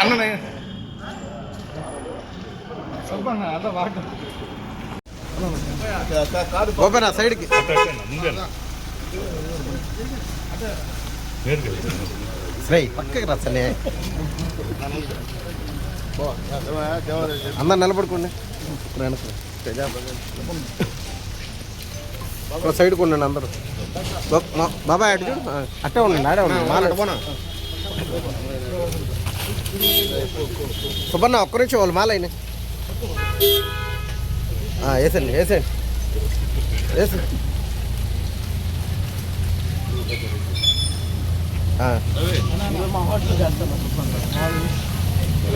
అన్న సైడ్కి? పక్కకి రచ్చలే అందరు నిలబడుకోండి. సైడ్ కొండండి అందరు. బాబాయ్ అటు అట్టే ఉండండి ఆడే ఉండండి. సుబ్బన్న ఒక్క నుంచి వాళ్ళు మాలైన వేసండి వేసండి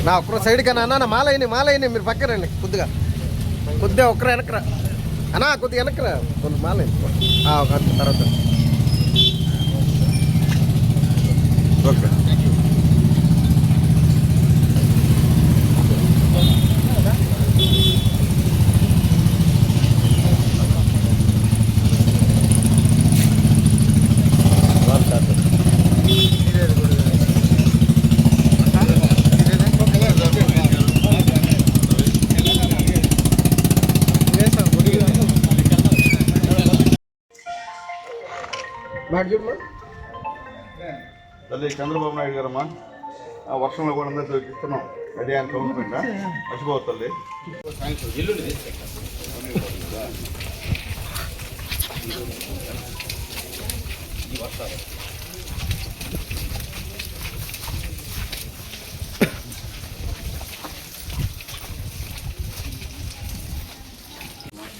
నా ఒక్కరు సైడ్కి కన్నా అన్న మాలైని అయినాయి మీరు పక్కన రండి కొద్దిగా. కొద్దిగా ఒక్కరు వెనకరా అన్నా కొద్దిగా వెనకరా కొన్ని మాలైన ఒక తర్వాత. ఓకే. తల్లి చంద్రబాబు నాయుడు గారమ్మా. ఆ వర్షంలో కూడా అందరూ ఇస్తున్నాం రెడీ అని కౌంట్మెంట్ మర్చిపోవద్దు తల్లి.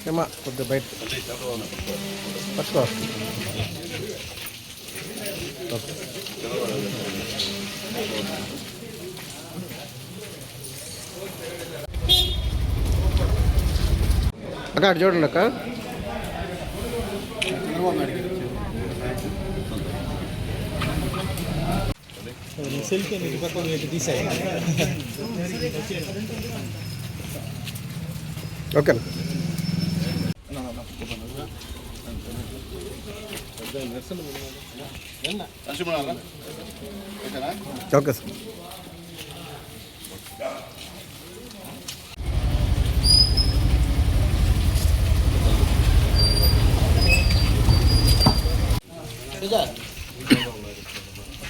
ఏమా కొద్దిగా బయట. పట్టుకో ఓకే. అక్క అటు చూడండి అక్క. Selfie తీసాయి okay. లక్ష్మణ ఓకేనా ఓకే సార్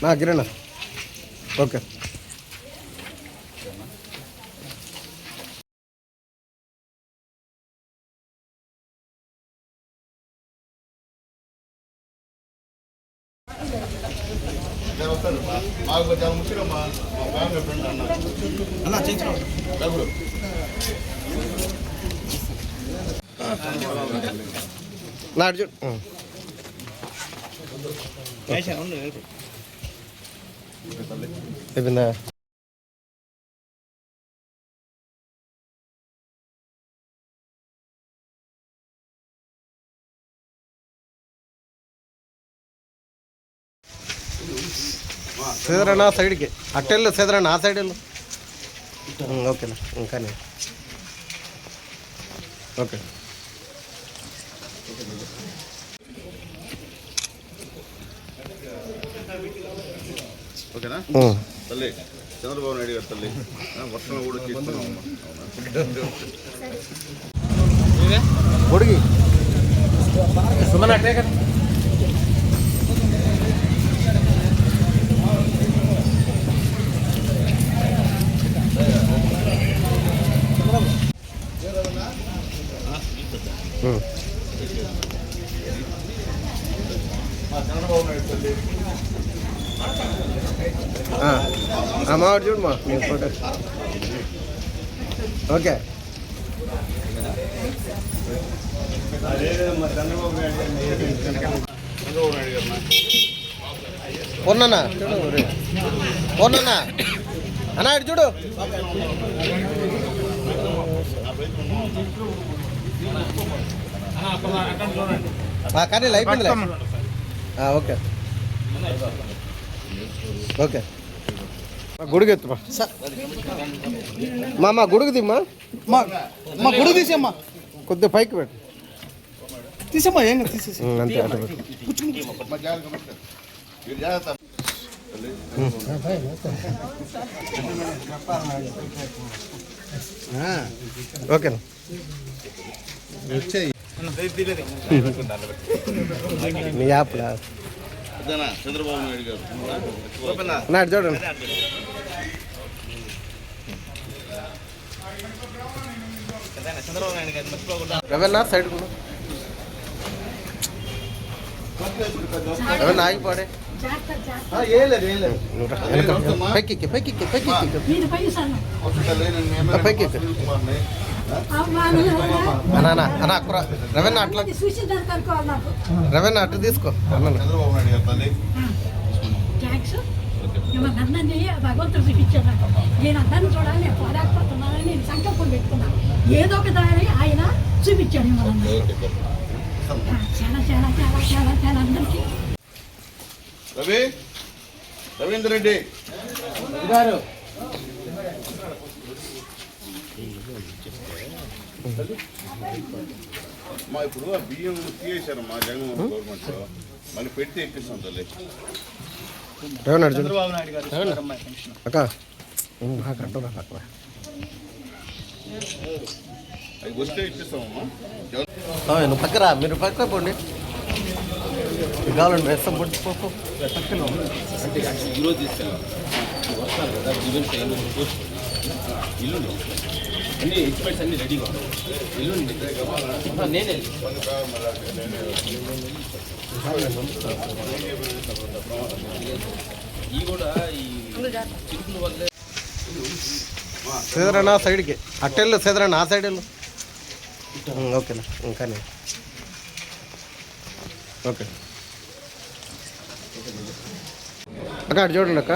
నా గిరణ ఓకే నేను వస్తాను మాకు చాలా ముఖ్యం మా మా ఫ్యామిలీ ఫ్రెండ్ అన్న అన్న చేయించు డబ్బులు నా అటు చూడు ఉం. అయిపోయిందా సేదరన్న సైడ్కి అట్టెళ్ళు సేదరన్న ఆ సైడ్ వెళ్ళు ఉం, ఓకేనా ఇంకానే ఓకే ఓకేనా ఉం. తల్లి చంద్రబాబు నాయుడు గారు తల్లి ఆ, వర్షంలో కూడా వచ్చి ఇస్తున్నాం అమ్మా అవునా పొడిగి సుమన్ అట్టే కదా ఉం. మా చంద్రబాబు నాయుడు తల్లి ఆ, ఆ మావాడు చూడమ్మా మీ ఫోటో ఓకే మా చంద్రబాబు నాయుడు గారిని చంద్రబాబు నాయుడు గారు నా పొన్నన్నా చూడు ఒరే. పొన్నన్నా అన్నా ఇటు చూడు. కానీ ఆ, ఓకే. ఓకే. గుడికి ఎత్తుమా మా. మా గుడికి దిమ్మా మా. మా గుడి తీసేమ్మా కొద్దిగా పైకి పెట్టు. తీసేమ్మా ఏం తీసేసి అంతే అటు ఓకేనా మీ యాప్లా? అదేనా చంద్రబాబు నాయుడు గారు నాడు చూడండి చంద్రబాబు నాయుడు గారు మర్చిపోకుండా రవీణ సైడ్ రవీణ ఆగిపోడే ఏం లేదు ఏం లేదు నువ్వు రా, వెనక. పైకి ఎక్కి, పైకి ఎక్కి, పైకి ఎక్కి. మీరు పైసాను పైకి ఎక్కు. అన్నా అన్నా, అక్కురా రవీణ అట్లా చూసి దానికి అనుకోవాలి నాకు. రవీణ అటు తీసుకో. అన్న గారు భగవంతుడు నాకు నేను అందరిని చూడాలి నేను పోరాకపోతున్నానని నేను సంకల్పం పెట్టుకున్నాను ఏదో ఒక దారి ఆయన చూపించాడు చాలా చాలా చాలా చాలా చాలా అందరికీ. రవి రవీంద్ర రెడ్డి. మా ఇప్పుడు ఆ బియ్యం తీసేశారమ్మా జగన్మోహన్ గవర్నమెంట్లో. మళ్ళీ పెట్టి ఎక్కిస్తాం తల్లి. చంద్రబాబు నాయుడు గారు. అక్క. వస్తే ఇప్పిస్తామమ్మా. జగన్ నువ్వు పక్కరా మీరు పక్కన పోండి. కావాలండి వేస్తాం పొండి పో పో. పక్కన ఈరోజు తీసుకెళ్ళాం. వస్తారు కదా ఎల్లుండి అన్ని ఎక్స్పర్ట్స్ అన్ని రెడీగా ఉన్నాయి. ఎల్లుండి. నేనే. ఈ కూడా ఈ చిరుకుల వల్లే. సేదరన్నా సైడ్కి? అట్టెళ్ళు సేదరన్నా ఆ సైడ్ వెళ్ళు ఓకేనా ఇంకానే ఓకే. అక్క అటు చూడండి అక్క.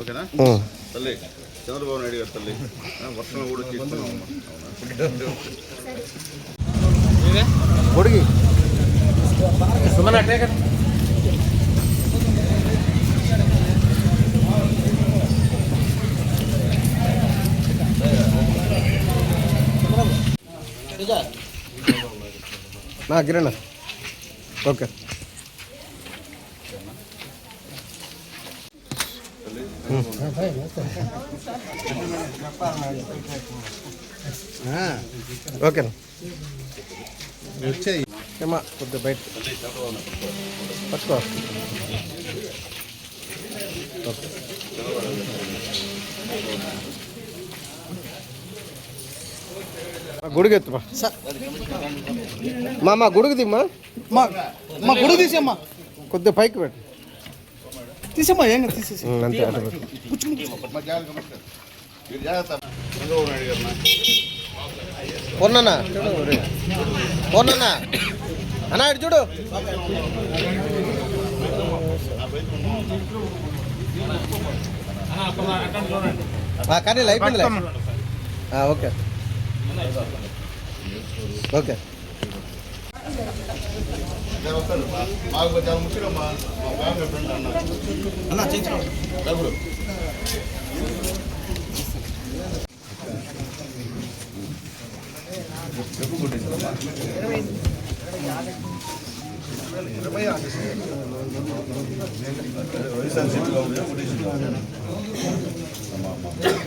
ఓకేనా ఉమ్. తల్లి చంద్రబాబు నాయుడు గారు తల్లి ఆ, వర్షం కూడా తీసుకున్నామమ్మా అవునా పొడిగి సుమన్ అట్లే కదా నా గిరణ ఓకే ఓకేనా వచ్చాయి. ఏమా కొద్దిగా బయట. పట్టుకో. ఓకే. మా గుడికి ఎత్తుమా? మా మా గుడికి దిమ్మా? మా మా గొడుగు తీసేమ్మా కొద్దిగా పైకి పెట్టు. తీసేమ్మా ఏం తీసేసి అంతే అటు పెట్టు మా జాగ్రత్త నమస్కారం. మీరు జాగ్రత్త చంద్రబాబు నాయుడు గారు నా. పోన్నా పోన్నా అన్నా ఇటు చూడు కానీ ఆ, ఓకే. ఓకే. మాకు చాలా ముఖ్యం మా మా ఫ్యామిలీ ఫ్రెండ్ అన్న అన్న చేయించు డబ్బులు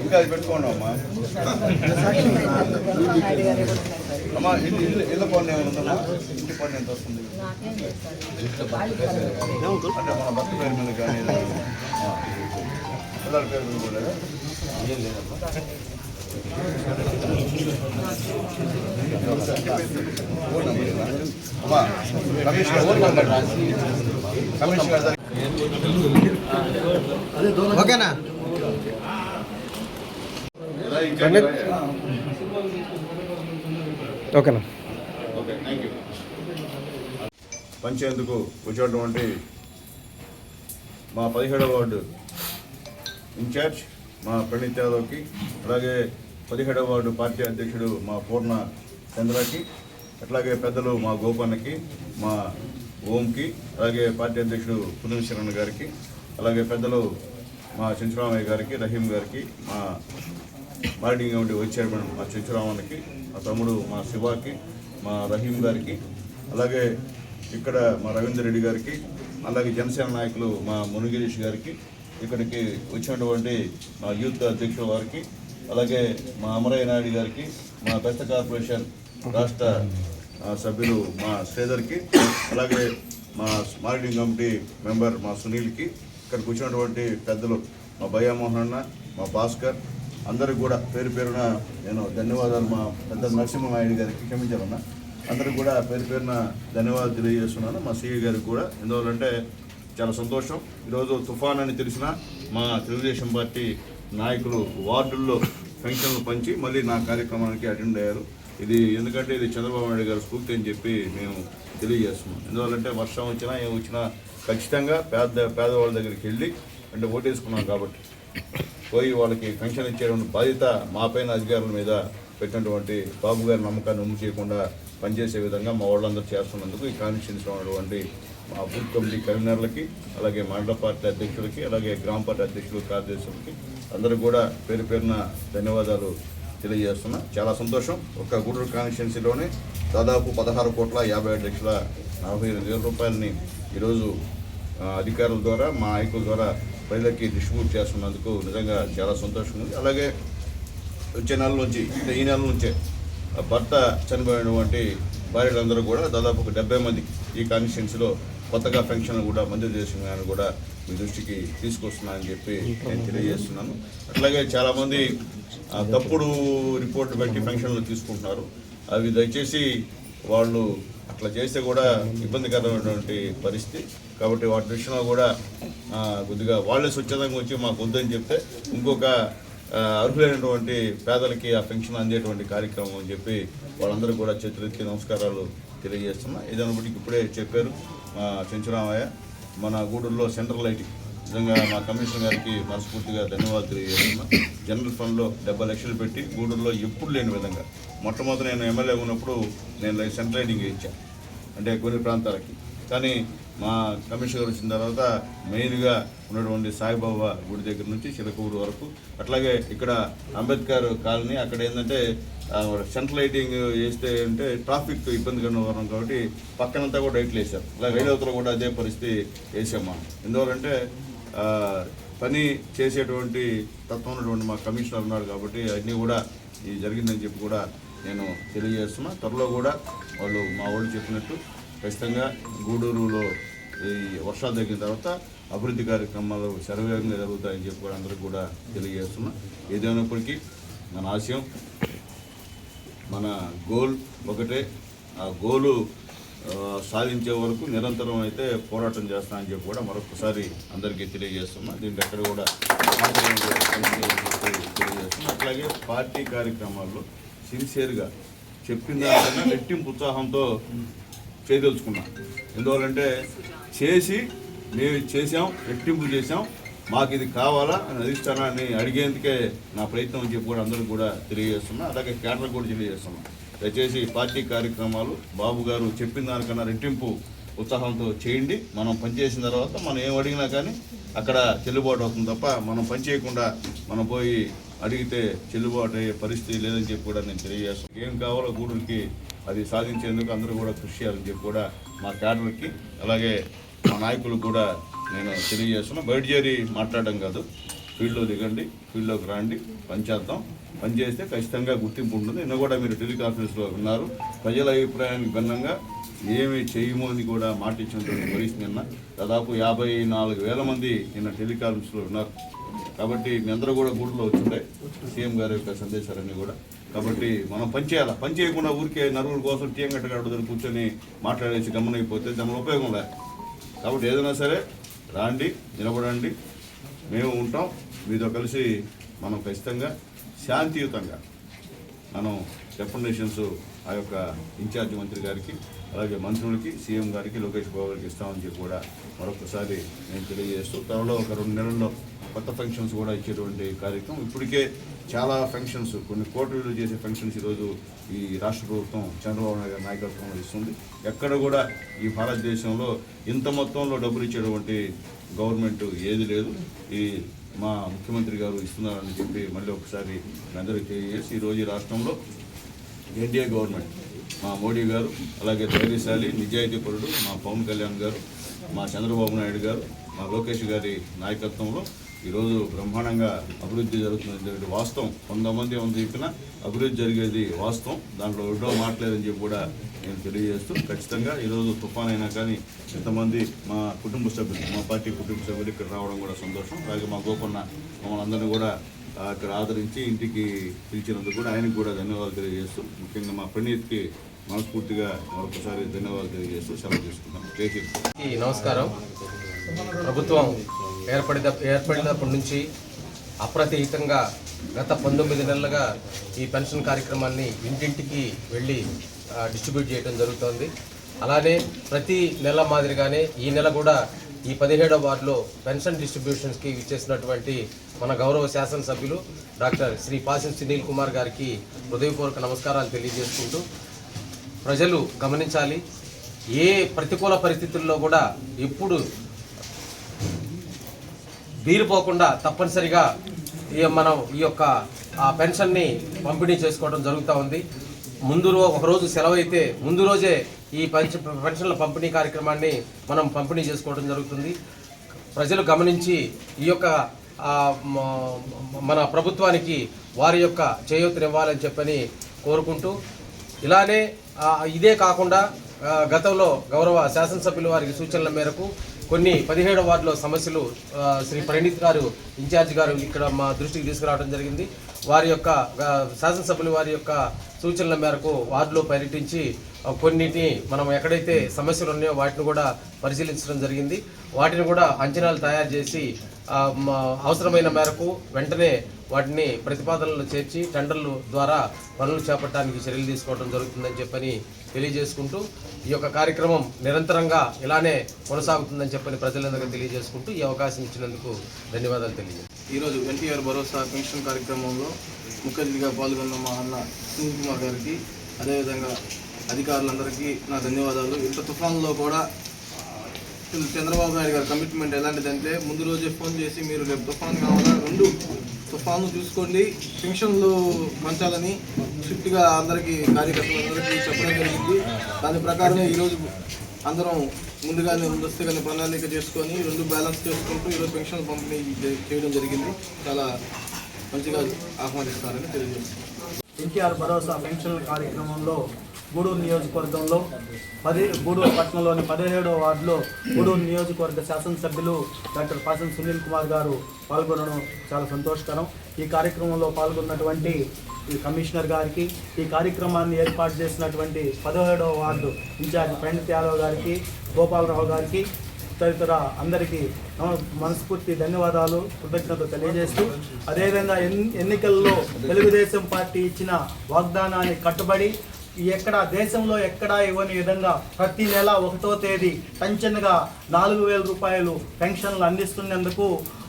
ఇంకా అది పెట్టుకోండి అమ్మా అమ్మా ఇల్లు ఇల్లు ఇళ్ళ పన్ను ఏమైనా ఉందమ్మా ఇంటి పన్ను ఎంత వస్తుంది అంటే మన భర్త పేరు మీద కానీ. పిల్లల పేరు మీద కూడా? ఏం లేదమ్మా? అమ్మా కమిషనర్ కమిషనర్ ఓకేనా. ఓకేనా ఓకే థ్యాంక్ యూ పంచేందుకు వచ్చేటువంటి మా పదిహేడవ వార్డు ఇన్ఛార్జ్ మా ప్రణీత్ యాదవ్కి అలాగే పదిహేడవ వార్డు పార్టీ అధ్యక్షుడు మా పూర్ణ చంద్రకి అట్లాగే పెద్దలు మా గోపన్నకి మా ఓంకి అలాగే పార్టీ అధ్యక్షుడు పునీత్ శరణ్ గారికి అలాగే పెద్దలు మా చెంచురామయ్య గారికి రహీం గారికి మా మార్నింగ్ కమిటీ వైస్ చైర్మన్ మా చెంచురామన్కి మా తమ్ముడు మా శివాకి మా రహీం గారికి అలాగే ఇక్కడ మా రవీందర్ రెడ్డి గారికి అలాగే జనసేన నాయకులు మా మునిగిరీష్ గారికి ఇక్కడికి వచ్చినటువంటి మా యూత్ అధ్యక్షుల వారికి అలాగే మా అమరయ్య నాయుడు గారికి మా పెద్ద కార్పొరేషన్ రాష్ట్ర సభ్యులు మా శ్రీధర్కి అలాగే మా మార్కెటింగ్ కమిటీ మెంబర్ మా సునీల్కి ఇక్కడ కూర్చున్నటువంటి పెద్దలు మా భయ్యామోహన్ అన్న మా భాస్కర్ అందరికి కూడా పేరు పేరున నేను ధన్యవాదాలు మా పెద్ద నరసింహనాయుడు గారికి క్షమించాలన్నా. అందరికి కూడా పేరు పేరున ధన్యవాదాలు తెలియజేస్తున్నాను. మా సిఐ గారికి కూడా. ఎందువల్లంటే చాలా సంతోషం. ఈరోజు తుఫాన్ అని తెలిసిన మా తెలుగుదేశం పార్టీ నాయకులు వార్డుల్లో ఫంక్షన్లు పంచి మళ్ళీ నా కార్యక్రమానికి అటెండ్ అయ్యారు. ఇది ఎందుకంటే ఇది చంద్రబాబు నాయుడు గారి స్ఫూర్తి అని చెప్పి మేము తెలియజేస్తున్నాం. ఎందువల్లంటే వర్షం వచ్చినా ఏం వచ్చినా ఖచ్చితంగా పేద పేదవాళ్ళ దగ్గరికి వెళ్ళి అంటే ఓటేసుకున్నాం కాబట్టి. పోయి వాళ్ళకి పెన్షన్ ఇచ్చేటువంటి బాధ్యత మా పైన అధికారుల మీద పెట్టినటువంటి బాబు గారి నమ్మకాన్ని ఉమ్ము చేయకుండా పనిచేసే విధంగా మా వాళ్ళందరూ చేస్తున్నందుకు ఈ కాన్స్టిట్యూన్సీలో ఉన్నటువంటి మా బూత్ కమిటీ కన్వీనర్లకి అలాగే మండల పార్టీ అధ్యక్షులకి అలాగే గ్రామ పార్టీ అధ్యక్షులు కార్యదర్శులకి అందరూ కూడా పేరు పేరున ధన్యవాదాలు తెలియజేస్తున్నా. చాలా సంతోషం. ఒక గూడూరు కాన్స్టిట్యున్సీలోనే దాదాపు పదహారు కోట్ల యాభై ఐదు లక్షల నలభై ఎనిమిది వేల రూపాయలని ఈరోజు అధికారుల ద్వారా మా నాయకుల ద్వారా ప్రజలకి డిస్ట్రిబ్యూట్ చేస్తున్నందుకు నిజంగా చాలా సంతోషంగా ఉంది. అలాగే వచ్చే నెల నుంచి ఈ నెల నుంచే ఆ భర్త చనిపోయినటువంటి భార్యలందరూ కూడా దాదాపు ఒక డెబ్బై మంది ఈ కాన్స్టిట్యున్సీలో కొత్తగా పెన్షన్లు కూడా మంజూరు చేసిన కూడా మీ దృష్టికి తీసుకొస్తున్నానని చెప్పి నేను తెలియజేస్తున్నాను. అట్లాగే చాలామంది తప్పుడు రిపోర్ట్ పెట్టి పెన్షన్లు తీసుకుంటున్నారు. అవి దయచేసి వాళ్ళు అట్లా చేస్తే కూడా ఇబ్బందికరమైనటువంటి పరిస్థితి. కాబట్టి వాటి విషయంలో కూడా కొద్దిగా వాళ్ళే స్వచ్ఛందంగా వచ్చి మాకు వద్దని చెప్తే ఇంకొక అర్హులైనటువంటి పేదలకి ఆ పెన్షన్ అందేటువంటి కార్యక్రమం అని చెప్పి వాళ్ళందరూ కూడా చేతులెత్తి నమస్కారాలు తెలియజేస్తున్నా. ఇదాన్ని ఇప్పుడే చెప్పారు చెంచురామయ్య మన గూడూరులో సెంట్రల్ లైటింగ్ నిజంగా మా కమిషనర్ గారికి మనస్ఫూర్తిగా ధన్యవాదాలు తెలియజేస్తున్నా. జనరల్ ఫండ్లో డెబ్బై లక్షలు పెట్టి గూడూరులో ఎప్పుడు లేని విధంగా. మొట్టమొదటి నేను ఎమ్మెల్యే ఉన్నప్పుడు నేను సెంట్రల్ లైటింగ్ ఇచ్చాను అంటే కొన్ని ప్రాంతాలకి. కానీ మా కమిషనర్ వచ్చిన తర్వాత మెయిన్గా ఉన్నటువంటి సాయిబాబా గుడి దగ్గర నుంచి చిలకూరు వరకు. అట్లాగే ఇక్కడ అంబేద్కర్ కాలనీ అక్కడ ఏంటంటే సెంట్రల్ లైటింగ్ వేస్తే అంటే ట్రాఫిక్ ఇబ్బందిగా వరం కాబట్టి పక్కనంతా కూడా లైట్లు వేశారు. అలాగే రైలవతలో కూడా అదే పరిస్థితి వేసామా ఎందువల్లంటే పని చేసేటువంటి తత్వం ఉన్నటువంటి మా కమిషనర్ ఉన్నాడు కాబట్టి అన్నీ కూడా ఇది జరిగిందని చెప్పి కూడా నేను తెలియజేస్తున్నా. త్వరలో కూడా వాళ్ళు మా వాళ్ళు చెప్పినట్టు ఖచ్చితంగా గూడూరులో ఈ వర్షాలు తగ్గిన తర్వాత అభివృద్ధి కార్యక్రమాలు శరవేగంగా జరుగుతాయని చెప్పి కూడా అందరికీ కూడా తెలియజేస్తున్నా. ఏదైనప్పటికీ మన ఆశయం మన గోల్ ఒకటే. ఆ గోలు సాధించే వరకు నిరంతరం అయితే పోరాటం చేస్తానని చెప్పి కూడా మరొకసారి అందరికీ తెలియజేస్తున్నాం. దీంట్లో ఎక్కడ కూడా తెలియజేస్తున్నాం అట్లాగే పార్టీ కార్యక్రమాల్లో సిన్సియర్గా చెప్పిన దానికన్నా రెట్టింపు ఉత్సాహంతో చేయదలుచుకున్నాం. ఎందువల్లంటే చేసి మేము చేసాం రెట్టింపు చేసాం మాకు ఇది కావాలా అని అధిష్టానాన్ని అడిగేందుకే నా ప్రయత్నం అని చెప్పి కూడా అందరూ కూడా తెలియజేస్తున్నా. అలాగే కేటర్లకు కూడా తెలియజేస్తున్నాం. దయచేసి పార్టీ కార్యక్రమాలు బాబు గారు చెప్పిన దానికన్నా రెట్టింపు ఉత్సాహంతో చేయండి. మనం పనిచేసిన తర్వాత మనం ఏం అడిగినా కానీ అక్కడ చెల్లుబాటు అవుతుంది తప్ప మనం పని చేయకుండా మనం పోయి అడిగితే చెల్లుబాటు అయ్యే పరిస్థితి లేదని చెప్పి కూడా నేను తెలియజేస్తాను ఏం కావాలో గూడూరుకి అది సాధించేందుకు అందరూ కూడా కృషి చేయాలని చెప్పి కూడా మా క్యాడర్కి అలాగే మా నాయకులకు కూడా నేను తెలియజేస్తున్నా బయట చేరి మాట్లాడడం కాదు. ఫీల్డ్లో దిగండి ఫీల్డ్లోకి రండి పనిచేద్దాం పనిచేస్తే ఖచ్చితంగా గుర్తింపు ఉంటుంది. నిన్న కూడా మీరు టెలికాన్ఫరెన్స్లో ఉన్నారు. ప్రజల అభిప్రాయానికి భిన్నంగా ఏమి చేయము అని కూడా మాట ఇచ్చినటువంటి నిన్న దాదాపు యాభై నాలుగు వేల మంది నిన్న టెలికాన్ఫరెన్స్లో ఉన్నారు. కాబట్టి మీ అందరూ కూడా గూడులో వచ్చిండే. సీఎం గారి యొక్క సందేశాలన్నీ కూడా. కాబట్టి మనం పనిచేయాలి పని చేయకుండా ఊరికే నలుగురు కోసం టీఎం గట్టగాడు కూర్చొని మాట్లాడేసి గమనైపోతే దాని ఉపయోగం లే. కాబట్టి ఏదైనా సరే రాండి నిలబడండి. మేము ఉంటాం. మీతో కలిసి మనం ఖచ్చితంగా శాంతియుతంగా మనం రెకమెండేషన్స్ ఆ యొక్క ఇన్ఛార్జ్ మంత్రి గారికి అలాగే మంత్రులకి సీఎం గారికి లోకేష్ బాబు గారికి ఇస్తామని చెప్పి కూడా మరొకసారి నేను తెలియజేస్తూ త్వరలో ఒక రెండు నెలల్లో కొత్త ఫంక్షన్స్ కూడా ఇచ్చేటువంటి కార్యక్రమం. ఇప్పటికే చాలా ఫంక్షన్స్ కొన్ని కోట్లు చేసే ఫంక్షన్స్ ఈరోజు ఈ రాష్ట్ర ప్రభుత్వం చంద్రబాబు నాయుడు గారి నాయకత్వంలో ఇస్తుంది. ఎక్కడ కూడా ఈ భారతదేశంలో ఇంత మొత్తంలో డబ్బులు ఇచ్చేటువంటి గవర్నమెంట్ ఏది లేదు. ఈ మా ముఖ్యమంత్రి గారు ఇస్తున్నారని చెప్పి మళ్ళీ ఒకసారి మీ అందరికీ తెలియజేసి ఈరోజు రాష్ట్రంలో ఎన్డీఏ గవర్నమెంట్ మా మోడీ గారు అలాగే ధైర్యశాలి నిజాయితీపరుడు మా పవన్ కళ్యాణ్ గారు మా చంద్రబాబు నాయుడు గారు మా లోకేష్ గారి నాయకత్వంలో ఈరోజు బ్రహ్మాండంగా అభివృద్ధి జరుగుతున్నటువంటి వాస్తవం. కొంతమంది ఉంది చెప్పిన అభివృద్ధి జరిగేది వాస్తవం. దాంట్లో రెండో మాట్లేదని చెప్పి కూడా నేను తెలియజేస్తూ ఖచ్చితంగా ఈరోజు తుఫాన్ అయినా కానీ ఇంతమంది మా కుటుంబ సభ్యులు మా పార్టీ కుటుంబ సభ్యులు ఇక్కడ రావడం కూడా సంతోషం. అలాగే మా గోపన్న మమ్మల్ని అందరినీ కూడా అక్కడ ఆదరించి ఇంటికి పిలిచినందుకు కూడా ఆయనకు కూడా ధన్యవాదాలు తెలియజేస్తూ ముఖ్యంగా మా ప్రణీత్కి మనస్ఫూర్తిగా మరొకసారి ధన్యవాదాలు తెలియజేస్తూ సెలవు తీసుకుంటాం నమస్కారం. ప్రభుత్వం ఏర్పడిన ఏర్పడినప్పటి నుంచి అప్రతిహితంగా గత పంతొమ్మిది నెలలుగా ఈ పెన్షన్ కార్యక్రమాన్ని ఇంటింటికి వెళ్ళి డిస్ట్రిబ్యూట్ చేయడం జరుగుతోంది. అలానే ప్రతి నెల మాదిరిగానే ఈ నెల కూడా ఈ పదిహేడవ వార్డులో పెన్షన్ డిస్ట్రిబ్యూషన్స్కి ఇచ్చేసినటువంటి మన గౌరవ శాసనసభ్యులు డాక్టర్ శ్రీ పాసిం సునీల్ కుమార్ గారికి హృదయపూర్వక నమస్కారాలు తెలియజేసుకుంటూ ప్రజలు గమనించాలి ఏ ప్రతికూల పరిస్థితుల్లో కూడా ఎప్పుడు బీరిపోకుండా తప్పనిసరిగా ఈ మనం ఈ యొక్క ఆ పెన్షన్ని పంపిణీ చేసుకోవడం జరుగుతూ ఉంది. ముందు ఒకరోజు సెలవు అయితే ముందు రోజే ఈ పెన్షన్ల పంపిణీ కార్యక్రమాన్ని మనం పంపిణీ చేసుకోవడం జరుగుతుంది. ప్రజలు గమనించి ఈ యొక్క మన ప్రభుత్వానికి వారి యొక్క చేయూతనివ్వాలని చెప్పని కోరుకుంటూ ఇలానే ఇదే కాకుండా గతంలో గౌరవ శాసనసభ్యులు వారికి సూచనల మేరకు కొన్ని పదిహేడు వార్డులో సమస్యలు శ్రీ పరిణీత్ గారు ఇన్ఛార్జ్ గారు ఇక్కడ మా దృష్టికి తీసుకురావడం జరిగింది. వారి యొక్క శాసనసభ్యులు వారి యొక్క సూచనల మేరకు వార్డులో పర్యటించి కొన్నిటిని మనం ఎక్కడైతే సమస్యలు ఉన్నాయో వాటిని కూడా పరిశీలించడం జరిగింది. వాటిని కూడా అంచనాలు తయారు చేసి అవసరమైన మేరకు వెంటనే వాటిని ప్రతిపాదనలు చేర్చి టెండర్లు ద్వారా పనులు చేపట్టడానికి చర్యలు తీసుకోవడం జరుగుతుందని చెప్పని తెలియజేసుకుంటూ ఈ యొక్క కార్యక్రమం నిరంతరంగా ఇలానే కొనసాగుతుందని చెప్పని ప్రజలందరికీ తెలియజేసుకుంటూ ఈ అవకాశం ఇచ్చినందుకు ధన్యవాదాలు తెలియజేస్తాను ఈరోజు ఎన్టీఆర్ భరోసా పెన్షన్ కార్యక్రమంలో ముఖ్య అతిథిగా పాల్గొన్న మా అన్న సునీల్ కుమార్ గారికి అదేవిధంగా అధికారులందరికీ నా ధన్యవాదాలు. ఇంత తుఫాన్లో కూడా చంద్రబాబు నాయుడు గారి కమిట్మెంట్ ఎలాంటిదంటే ముందు రోజే ఫోన్ చేసి మీరు రేపు తుఫాన్ కావాలా? రెండు తుఫాను చూసుకోండి పెన్షన్లు మంచాలని స్ట్రిక్ట్గా అందరికీ కార్యకర్తలందరికీ చెప్పడం జరిగింది. దాని ప్రకారమే ఈరోజు అందరం ముందుగానే ముందస్తుగానే ప్రణాళిక చేసుకొని రెండు బ్యాలెన్స్ చేసుకుంటూ ఈరోజు పెన్షన్ పంపిణీ చేయడం జరిగింది. చాలా మంచిగా ఆహ్వానిస్తారని తెలియజేస్తున్నాను. ఎన్టీఆర్ భరోసా పెన్షన్ల కార్యక్రమంలో గూడూరు నియోజకవర్గంలో పది గూడూరు పట్టణంలోని పదిహేడవ వార్డులో గూడూరు నియోజకవర్గ శాసనసభ్యులు డాక్టర్ పాసన్ సునీల్ కుమార్ గారు పాల్గొనడం చాలా సంతోషకరం. ఈ కార్యక్రమంలో పాల్గొన్నటువంటి ఈ కమిషనర్ గారికి ఈ కార్యక్రమాన్ని ఏర్పాటు చేసినటువంటి పదిహేడవ వార్డు ఇన్ఛార్జ్ ప్రణిత్ యాదవ్ గారికి గోపాలరావు గారికి తదితర అందరికీ మనస్ఫూర్తి ధన్యవాదాలు కృతజ్ఞతలు తెలియజేస్తూ అదేవిధంగా ఎన్ ఎన్నికల్లో తెలుగుదేశం పార్టీ ఇచ్చిన వాగ్దానాన్ని కట్టుబడి ఎక్కడ దేశంలో ఎక్కడా ఇవ్వని విధంగా ప్రతి నెల ఒకటో తేదీ పెన్షన్గా నాలుగు వేల రూపాయలు పెన్షన్లు అందిస్తున్నందుకు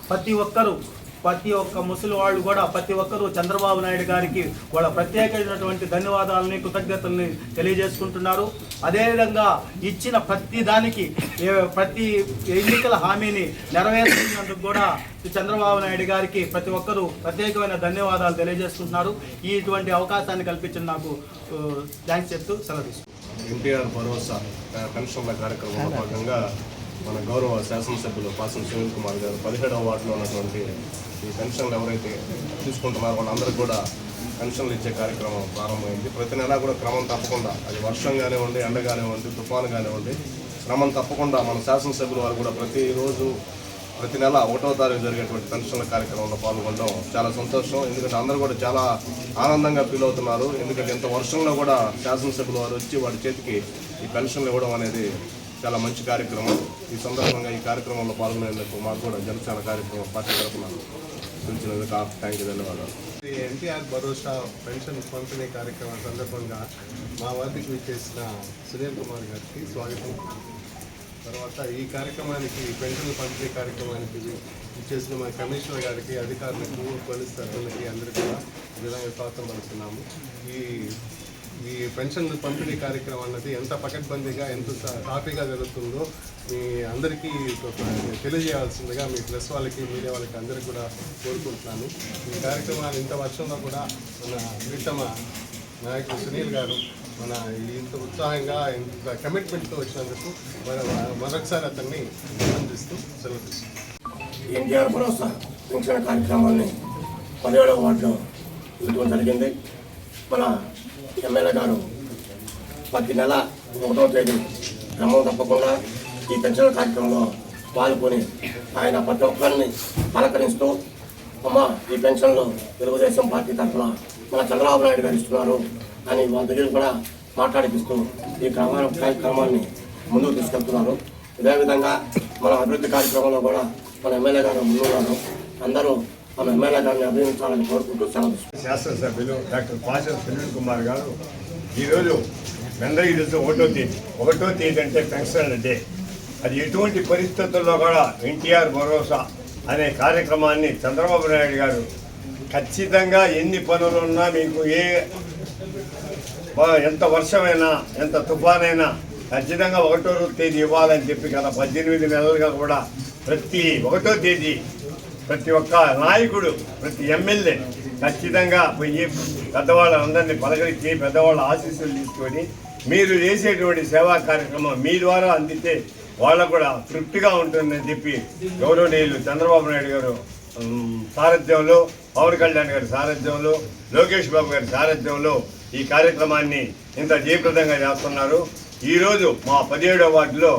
ప్రతి ఒక్కరూ ప్రతి ఒక్క ముసలి వాళ్ళు కూడా ప్రతి ఒక్కరూ చంద్రబాబు నాయుడు గారికి వాళ్ళ ప్రత్యేకమైనటువంటి ధన్యవాదాలని కృతజ్ఞతల్ని తెలియజేసుకుంటున్నారు. అదేవిధంగా ఇచ్చిన ప్రతి దానికి ప్రతి ఎన్నికల హామీని నెరవేర్చినందుకు కూడా చంద్రబాబు నాయుడు గారికి ప్రతి ఒక్కరూ ప్రత్యేకమైన ధన్యవాదాలు తెలియజేసుకుంటున్నారు. ఈ ఇటువంటి అవకాశాన్ని కల్పించిన నాకు థ్యాంక్స్ చెప్తూ సెలవు. ఎన్టీఆర్ భరోసా పెన్షన్ల కార్యక్రమంలో భాగంగా మన గౌరవ శాసనసభ్యులు పాసం సునీల్ కుమార్ గారు పదిహేడవ వార్డులో ఉన్నటువంటి ఈ పెన్షన్లు ఎవరైతే తీసుకుంటున్నారో వాళ్ళందరికీ కూడా పెన్షన్లు ఇచ్చే కార్యక్రమం ప్రారంభమైంది. ప్రతి నెలా కూడా క్రమం తప్పకుండా అది వర్షం కానివ్వండి ఎండ కానివ్వండి తుఫాను కానివ్వండి క్రమం తప్పకుండా మన శాసనసభ్యులు వారు కూడా ప్రతిరోజు ప్రతి నెల ఒకటో తారీఖు జరిగేటువంటి పెన్షన్ల కార్యక్రమంలో పాల్గొనడం చాలా సంతోషం. ఎందుకంటే అందరూ కూడా చాలా ఆనందంగా ఫీల్ అవుతున్నారు. ఎందుకంటే ఇంత వర్షంలో కూడా శాసనసభ్యులు వారు వచ్చి వాడి చేతికి ఈ పెన్షన్లు ఇవ్వడం అనేది చాలా మంచి కార్యక్రమం. ఈ సందర్భంగా ఈ కార్యక్రమంలో పాల్గొనేందుకు మాకు కూడా జనసేన కార్యక్రమం పార్టీ తరఫున పిలిచినందుకు థ్యాంక్ యూ ధన్యవాదాలు. ఎన్టీఆర్ భరోసా పెన్షన్ పంపిణీ కార్యక్రమం సందర్భంగా మా వారికి విచ్చేసిన సునీల్ కుమార్ గారికి స్వాగతం. తర్వాత ఈ కార్యక్రమానికి పెన్షన్ పంపిణీ కార్యక్రమానికి ఇచ్చేసిన మా కమిషనర్ గారికి అధికారులకు పోలీస్ తరఫులకి అందరికీ కూడా విధంగా స్వాగతం ఈ ఈ పెన్షన్ పంపిణీ కార్యక్రమం అన్నది ఎంత పకడ్బందీగా ఎంత సా- సాఫీగా జరుగుతుందో మీ అందరికీ తెలియజేయాల్సిందిగా మీ ప్రెస్ వాళ్ళకి మీడియా వాళ్ళకి అందరికీ కూడా కోరుకుంటున్నాను. ఈ కార్యక్రమాన్ని ఇంత వర్షంలో కూడా మన ప్రీతమ నాయకుడు సునీల్ గారు మన ఇంత ఉత్సాహంగా ఇంత కమిట్మెంట్తో వచ్చినందుకు మరొకసారి అతన్ని అభినందిస్తూ సెలవు ఎన్టీఆర్ భరోసా పెన్షన్ కార్యక్రమాన్ని పదిహేడవ వార్డులో ఇవ్వడం జరిగింది. మన ఎమ్మెల్యే గారు ప్రతి నెల ఒకటో తేదీ క్రమం తప్పకుండా ఈ పెన్షన్ కార్యక్రమంలో పాల్గొని ఆయన ప్రతి ఒక్కరిని పలకరిస్తూ అమ్మ ఈ పెన్షన్లు తెలుగుదేశం పార్టీ తరఫున మన చంద్రబాబు నాయుడు గారు ఇస్తున్నారు అని వాళ్ళ దగ్గర కూడా మాట్లాడిపిస్తూ ఈ క్రమ కార్యక్రమాన్ని ముందుకు తీసుకెళ్తున్నారు. ఇదే విధంగా మన అభివృద్ధి కార్యక్రమంలో కూడా మన ఎమ్మెల్యే గారు ముందున్నారు. అందరూ మన ఎమ్మెల్యే గారిని అభినందించాలని కోరుకుంటూ సెలవు శాసనసభ్యులు డాక్టర్ పాష సునీల్ కుమార్ గారు ఈరోజు అందరికీ తెలుసు ఒకటో తేదీ. ఒకటో తేదీ అంటే పెన్షన్ డే. అది ఎటువంటి పరిస్థితుల్లో కూడా ఎన్టీఆర్ భరోసా అనే కార్యక్రమాన్ని చంద్రబాబు నాయుడు గారు ఖచ్చితంగా ఎన్ని పనులున్నా మీకు ఏ ఎంత వర్షమైనా ఎంత తుఫానైనా ఖచ్చితంగా ఒకటో తేదీ ఇవ్వాలని చెప్పి గత పద్దెనిమిది నెలలుగా కూడా ప్రతి ఒకటో తేదీ ప్రతి ఒక్క నాయకుడు ప్రతి ఎమ్మెల్యే ఖచ్చితంగా పోయి పెద్దవాళ్ళందరినీ పలకరించి పెద్దవాళ్ళ ఆశీస్సులు తీసుకొని మీరు చేసేటువంటి సేవా కార్యక్రమం మీ ద్వారా అందితే వాళ్ళకు కూడా తృప్తిగా ఉంటుందని చెప్పి గౌరవనీయులు చంద్రబాబు నాయుడు గారు సారథ్యంలో పవన్ కళ్యాణ్ గారి సారథ్యంలో లోకేష్ బాబు గారి సారథ్యంలో ఈ కార్యక్రమాన్ని ఇంత జయప్రదంగా చేస్తున్నారు. ఈరోజు మా పదిహేడో వార్డులో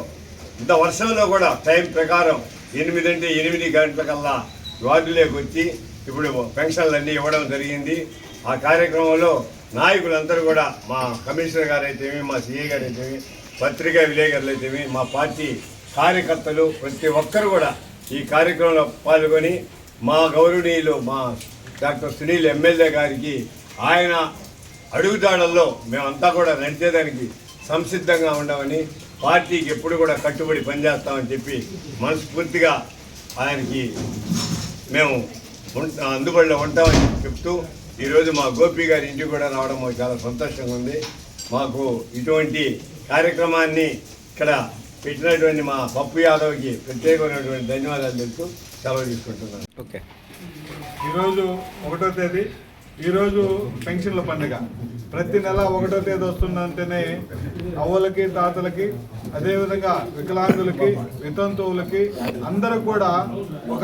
ఇంత వర్షంలో కూడా టైం ప్రకారం ఎనిమిది అంటే ఎనిమిది గంటలకల్లా వార్డులోకి వచ్చి ఇప్పుడు పెన్షన్లు అన్నీ ఇవ్వడం జరిగింది. ఆ కార్యక్రమంలో నాయకులందరూ కూడా మా కమిషనర్ గారు అయితేమి మా సిఏ గారు అయితేమి పత్రికా విలేకరులు అయితేమి మా పార్టీ కార్యకర్తలు ప్రతి ఒక్కరు కూడా ఈ కార్యక్రమంలో పాల్గొని మా గౌరవనీయులు మా డాక్టర్ సునీల్ ఎమ్మెల్యే గారికి ఆయన అడుగుదాడల్లో మేమంతా కూడా నడిచేదానికి సంసిద్ధంగా ఉండమని పార్టీకి ఎప్పుడు కూడా కట్టుబడి పనిచేస్తామని చెప్పి మనస్ఫూర్తిగా ఆయనకి మేము అందుబాటులో ఉంటామని చెప్తూ ఈరోజు మా గోపి గారి ఇంటికి కూడా రావడం మాకు చాలా సంతోషంగా ఉంది. మాకు ఇటువంటి కార్యక్రమాన్ని ఇక్కడ పెట్టినటువంటి మా పప్పు యాదవ్కి ప్రత్యేకమైనటువంటి ధన్యవాదాలు తెలుపుతూ సెలవు తీసుకుంటున్నాను. ఓకే. ఈరోజు ఒకటో తేదీ. ఈరోజు పెన్షన్ల పండుగ. ప్రతి నెల ఒకటో తేదీ వస్తుందంటేనే అవ్వలకి తాతలకి అదేవిధంగా వికలాంగులకి వితంతువులకి అందరూ కూడా ఒక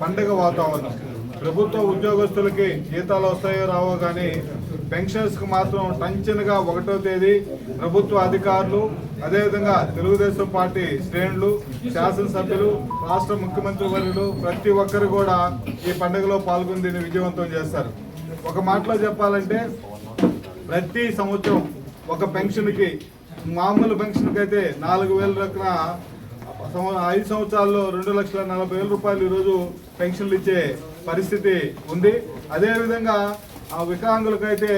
పండగ వాతావరణం. ప్రభుత్వ ఉద్యోగస్తులకి జీతాలు వస్తాయో రావో కానీ పెన్షన్స్కి మాత్రం టంచన్గా ఒకటో తేదీ ప్రభుత్వ అధికారులు అదేవిధంగా తెలుగుదేశం పార్టీ శ్రేణులు శాసనసభ్యులు రాష్ట్ర ముఖ్యమంత్రి వర్యులు ప్రతి ఒక్కరు కూడా ఈ పండుగలో పాల్గొని దీన్ని విజయవంతం చేస్తారు. ఒక మాటలో చెప్పాలంటే ప్రతి సంవత్సరం ఒక పెన్షన్కి మామూలు పెన్షన్కి అయితే నాలుగు వేల రకన ఐదు సంవత్సరాల్లో రెండు లక్షల నలభై వేల రూపాయలు ఈరోజు పెన్షన్లు ఇచ్చే పరిస్థితి ఉంది. అదేవిధంగా ఆ వికలాంగులకైతే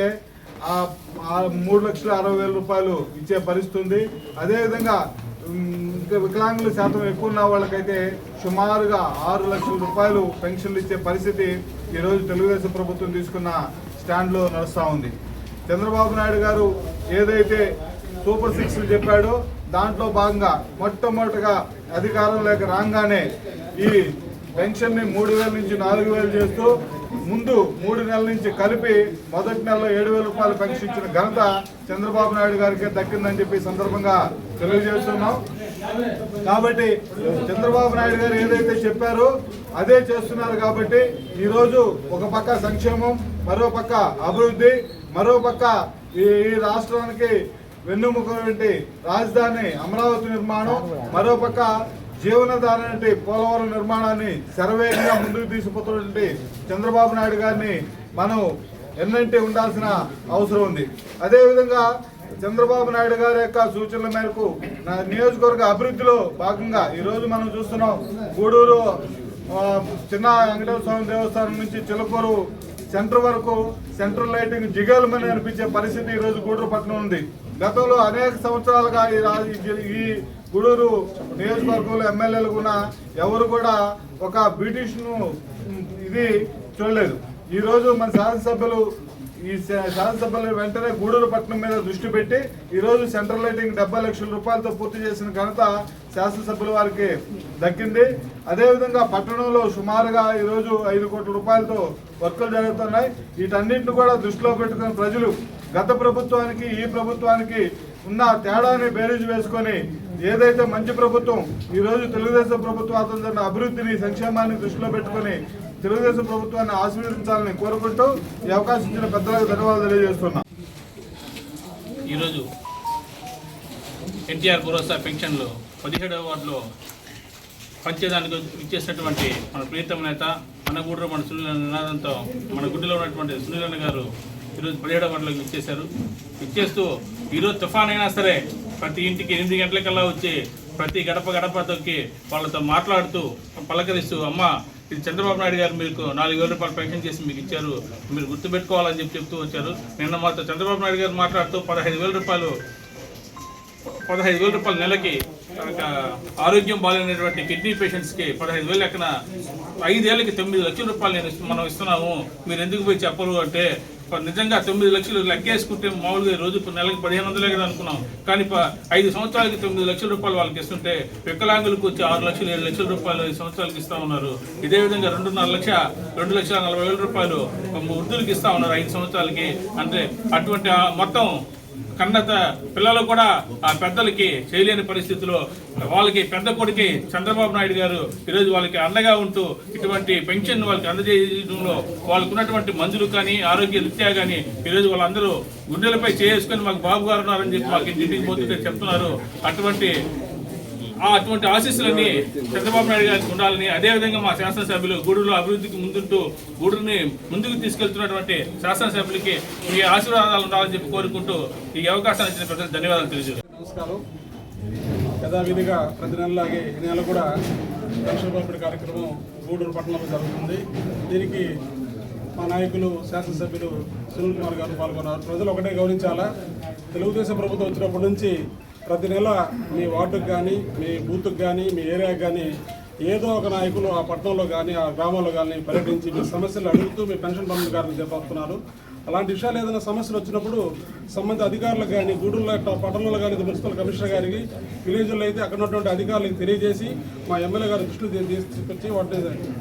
మూడు లక్షల అరవై వేల రూపాయలు ఇచ్చే పరిస్థితి ఉంది. అదేవిధంగా ఇంకా వికలాంగుల శాతం ఎక్కువ ఉన్న వాళ్ళకైతే సుమారుగా ఆరు లక్షల రూపాయలు పెన్షన్లు ఇచ్చే పరిస్థితి ఈరోజు తెలుగుదేశం ప్రభుత్వం తీసుకున్న స్టాండ్లో నడుస్తూ ఉంది. చంద్రబాబు నాయుడు గారు ఏదైతే సూపర్ సిక్స్ చెప్పాడో దాంట్లో భాగంగా మొట్టమొదటిగా అధికారం లేక రాగానే ఈ పెన్షన్ని మూడు వేల నుంచి నాలుగు వేలు చేస్తూ ముందు మూడు నెలల నుంచి కలిపి మొదటి నెలలో ఏడు వేల రూపాయలు పెన్షన్ ఇచ్చిన ఘనత చంద్రబాబు నాయుడు గారికి దక్కిందని చెప్పి సందర్భంగా తెలియజేస్తున్నాం. కాబట్టి చంద్రబాబు నాయుడు గారు ఏదైతే చెప్పారో అదే చేస్తున్నారు కాబట్టి ఈరోజు ఒక పక్క సంక్షేమం మరో పక్క అభివృద్ధి మరోపక్క ఈ ఈ రాష్ట్రానికి వెన్నుముకటువంటి రాజధాని అమరావతి నిర్మాణం మరోపక్క జీవనధారణ పోలవరం నిర్మాణాన్ని శరవేగంగా ముందుకు తీసుకుపోతున్నటువంటి చంద్రబాబు నాయుడు గారిని మనం ఎన్నంటే ఉండాల్సిన అవసరం ఉంది. అదేవిధంగా చంద్రబాబు నాయుడు గారి యొక్క సూచనల మేరకు నా నియోజకవర్గ అభివృద్ధిలో భాగంగా ఈరోజు మనం చూస్తున్నాం గూడూరు చిన్న వెంకటేశ్వర స్వామి దేవస్థానం నుంచి చిలకూరు సెంటర్ వరకు సెంట్రల్ లైటింగ్ జిగేలమని అనిపించే పరిస్థితి ఈరోజు గూడూరు పట్టణం ఉంది. గతంలో అనేక సంవత్సరాలుగా ఈ ఈ- గూడూరు నియోజకవర్గంలో ఎమ్మెల్యేలు కూడా ఎవరు కూడా ఒక బ్రిటిష్ను ఇది చూడలేదు. ఈరోజు మన శాసనసభ్యులు ఈ శా- శాసనసభ్యులు వెంటనే గూడూరు పట్టణం మీద దృష్టి పెట్టి ఈరోజు సెంట్రల్ లైటింగ్ డెబ్బై లక్షల రూపాయలతో పూర్తి చేసిన ఘనత శాసనసభ్యుల వారికి దక్కింది. అదేవిధంగా పట్టణంలో సుమారుగా ఈరోజు ఐదు కోట్ల రూపాయలతో వర్కులు జరుగుతున్నాయి. వీటన్నింటిని కూడా దృష్టిలో పెట్టుకుని ప్రజలు గత ప్రభుత్వానికి ఈ ప్రభుత్వానికి ఉన్న తేడాని బేరీజు వేసుకొని ఏదైతే మంచి ప్రభుత్వం ఈరోజు తెలుగుదేశం ప్రభుత్వం అతను అభివృద్ధిని సంక్షేమాన్ని దృష్టిలో పెట్టుకొని తెలుగుదేశం ప్రభుత్వాన్ని ఆశీర్వదించాలని కోరుకుంటూ ఈ అవకాశం ఇచ్చిన పెద్దలకు ధన్యవాదాలు తెలియజేస్తున్నా. ఈరోజు ఎన్టీఆర్ భరోసా పెన్షన్లు పదిహేడవ వార్డులో పంచేదానికి ఇచ్చేసినటువంటి మన ప్రియతమ నేత మన గూడూరు మన సునీల నినాదంతో మన గుడ్డిలో ఉన్నటువంటి సునీలన్న గారు ఈరోజు పదిహేడవ వార్డులోకి ఇచ్చేశారు. ఇచ్చేస్తూ ఈరోజు తుఫాన్ అయినా సరే ప్రతి ఇంటికి ఎనిమిది గంటలకల్లా వచ్చి ప్రతి గడప గడప తొక్కి వాళ్ళతో మాట్లాడుతూ పలకరిస్తూ అమ్మ ఇది చంద్రబాబు నాయుడు గారు మీకు నాలుగు వేల రూపాయలు పెన్షన్ చేసి మీకు ఇచ్చారు. మీరు గుర్తుపెట్టుకోవాలని చెప్పి చెప్తూ వచ్చారు. నిన్న మాతో చంద్రబాబు నాయుడు గారు మాట్లాడుతూ పదహైదు వేల రూపాయలు పదహైదు వేల రూపాయల నెలకి ఆరోగ్యం బాగాలేనటువంటి కిడ్నీ పేషెంట్స్కి పదహైదు వేలు లెక్కన ఐదేళ్ళకి తొమ్మిది లక్షల రూపాయలు నేను మనం ఇస్తున్నాము. మీరు ఎందుకు పోయి చెప్పరు అంటే నిజంగా తొమ్మిది లక్షలు లెక్కేసుకుంటే మామూలుగా రోజు నెలకి పదిహేను వందలే కదా అనుకున్నాం. కానీ ఐదు సంవత్సరాలకి తొమ్మిది లక్షల రూపాయలు వాళ్ళకి ఇస్తుంటే వికలాంగులకు వచ్చి ఆరు లక్షలు ఏడు లక్షల రూపాయలు ఐదు సంవత్సరాలకి ఇస్తా ఉన్నారు. ఇదే విధంగా రెండున్నర లక్ష రెండు లక్షల నలభై వేల రూపాయలు వృద్ధులకు ఇస్తా ఉన్నారు ఐదు సంవత్సరాలకి. అంటే అటువంటి మొత్తం కన్న పిల్లలు కూడా ఆ పెద్దలకి చేయలేని పరిస్థితిలో వాళ్ళకి పెద్ద కొడుకి చంద్రబాబు నాయుడు గారు ఈరోజు వాళ్ళకి అండగా ఉంటూ ఇటువంటి పెన్షన్ వాళ్ళకి అందజేయడంలో వాళ్ళకు ఉన్నటువంటి మందులు కానీ ఆరోగ్య రీత్యా కానీ ఈరోజు వాళ్ళందరూ గుండెలపై చేసుకొని మాకు బాబు గారు ఉన్నారని చెప్పి మాకు ఇంటికి పోతుంటే చెప్తున్నారు. అటువంటి అటువంటి ఆశీస్సులన్నీ చంద్రబాబు నాయుడు గారికి ఉండాలని అదేవిధంగా మా శాసనసభ్యులు గూడూరులో అభివృద్ధికి ముందుంటూ గూడూరుని ముందుకు తీసుకెళ్తున్నటువంటి శాసనసభ్యులకి మీ ఆశీర్వాదాలు ఉండాలని చెప్పి కోరుకుంటూ ఈ అవకాశాన్ని ఇచ్చిన ప్రజలకు ధన్యవాదాలు తెలియజేస్తాను నమస్కారం. యథావిధిగా ప్రతి నెలలాగే ఈ నెల కూడా పెన్షన్ పంపిణీ కార్యక్రమం గూడూరు పట్టణంలో జరుగుతుంది. దీనికి మా నాయకులు శాసనసభ్యులు సునీల్ కుమార్ గారు పాల్గొన్నారు. ప్రజలు ఒకటే గౌరవించాలా? తెలుగుదేశం ప్రభుత్వం వచ్చినప్పటి నుంచి ప్రతి నెల మీ వార్డుకు కానీ మీ బూత్కి కానీ మీ ఏరియాకి కానీ ఏదో ఒక నాయకులు ఆ పట్టణంలో కానీ ఆ గ్రామంలో కానీ పర్యటించి మీ సమస్యలు అడుగుతూ మీ పెన్షన్ పంపిణీ గారిని చేపడుతున్నారు. అలాంటి విషయాలు ఏదైనా సమస్యలు వచ్చినప్పుడు సంబంధిత అధికారులకు కానీ గూడూరులో పట్టణంలో కానీ మున్సిపల్ కమిషనర్ గారికి విలేజ్లో అయితే అక్కడ ఉన్నటువంటి అధికారులకు తెలియజేసి మా ఎమ్మెల్యే గారి దృష్టిలో తీసుకొచ్చి వాటిని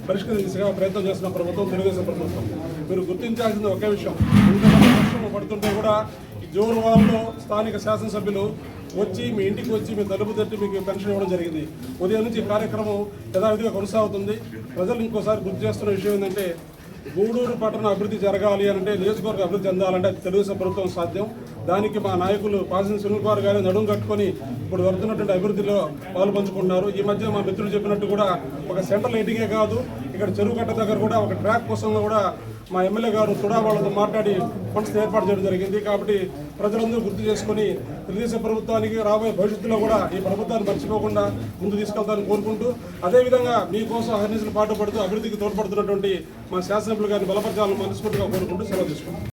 పరిష్కరించగా ప్రయత్నం చేస్తున్న ప్రభుత్వం తెలుగుదేశం ప్రభుత్వం. మీరు గుర్తించాల్సింది ఒకే విషయం. ఇంత వర్షం పడుతుంటే కూడా జోరు జూన్ వారంలో స్థానిక శాసనసభ్యులు వచ్చి మీ ఇంటికి వచ్చి మీ తలుపు తట్టి మీకు పెన్షన్ ఇవ్వడం జరిగింది. ఉదయం నుంచి కార్యక్రమం యథావిధిగా కొనసాగుతుంది. ప్రజలు ఇంకోసారి గుర్తు చేస్తున్న విషయం ఏంటంటే గూడూరు పట్టణ అభివృద్ధి జరగాలి అంటే నియోజకవర్గ అభివృద్ధి చెందాలంటే తెలుగుదేశం ప్రభుత్వం సాధ్యం. దానికి మా నాయకులు పాసిన సునీల్ కుమార్ గారు నడుం కట్టుకొని ఇప్పుడు జరుగుతున్నటువంటి అభివృద్ధిలో పాలు పంచుకుంటున్నారు. ఈ మధ్య మా మిత్రులు చెప్పినట్టు కూడా ఒక సెంట్రల్ లైటింగే కాదు ఇక్కడ చెరువు కట్ట దగ్గర కూడా ఒక ట్రాక్ కోసం కూడా మా ఎమ్మెల్యే గారు తుడా వాళ్ళతో మాట్లాడి ఫండ్స్ ఏర్పాటు చేయడం జరిగింది. కాబట్టి ప్రజలందరూ గుర్తు చేసుకొని తెలుగుదేశం ప్రభుత్వానికి రాబోయే భవిష్యత్తులో కూడా ఈ ప్రభుత్వాన్ని మర్చిపోకుండా ముందు తీసుకెళ్తారని కోరుకుంటూ అదేవిధంగా మీకోసం అహర్నిశలు పాటుపడుతూ అభివృద్ధికి తోడ్పడుతున్నటువంటి మా శాసనసభ్యులు గారిని బలపరచాలని మనస్ఫూర్తిగా కోరుకుంటూ సెలవు తీసుకుంటాం